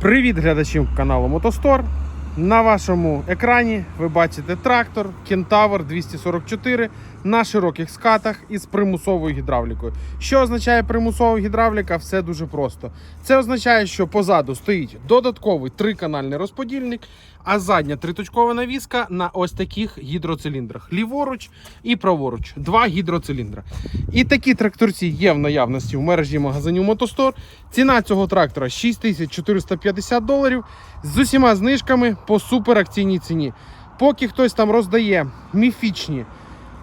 Привіт глядачів каналу Мотостор. На вашому екрані ви бачите трактор Кентавр 244 на широких скатах із примусовою гідравлікою. Що означає примусова гідравліка? Все дуже просто. Це означає, що позаду стоїть додатковий триканальний розподільник, а задня триточкова навіска на ось таких гідроциліндрах. Ліворуч і праворуч. Два гідроциліндра. І такі тракторці є в наявності в мережі магазинів Мотостор. Ціна цього трактора 6450 доларів з усіма знижками по суперакційній ціні. Поки хтось там роздає міфічні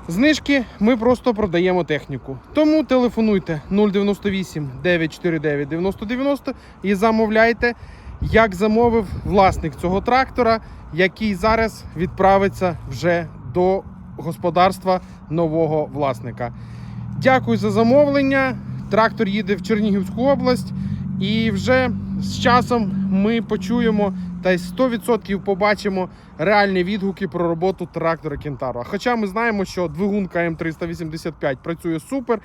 знижки, ми просто продаємо техніку. Тому телефонуйте 098 949 9090 і замовляйте, як замовив власник цього трактора, який зараз відправиться вже до господарства нового власника. Дякую за замовлення. Трактор їде в Чернігівську область, і вже з часом ми почуємо та й 100% побачимо реальні відгуки про роботу трактора Кентаро. Хоча ми знаємо, що двигунка М385 працює супер.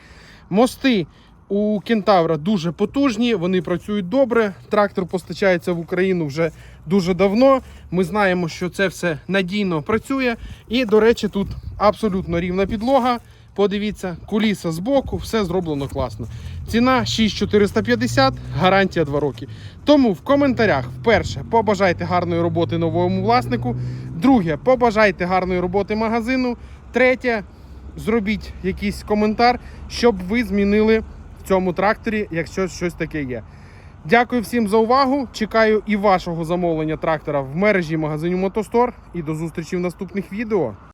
Мости у Кентавра дуже потужні, вони працюють добре. Трактор постачається в Україну вже дуже давно. Ми знаємо, що це все надійно працює. І, до речі, тут абсолютно рівна підлога. Подивіться, куліса з боку, все зроблено класно. Ціна 6450, гарантія 2 роки. Тому в коментарях, вперше, побажайте гарної роботи новому власнику. Друге, побажайте гарної роботи магазину. Третє, зробіть якийсь коментар, щоб ви змінили в цьому тракторі, якщо щось таке є. Дякую всім за увагу. Чекаю і вашого замовлення трактора в мережі магазинів Мотостор. І до зустрічі в наступних відео.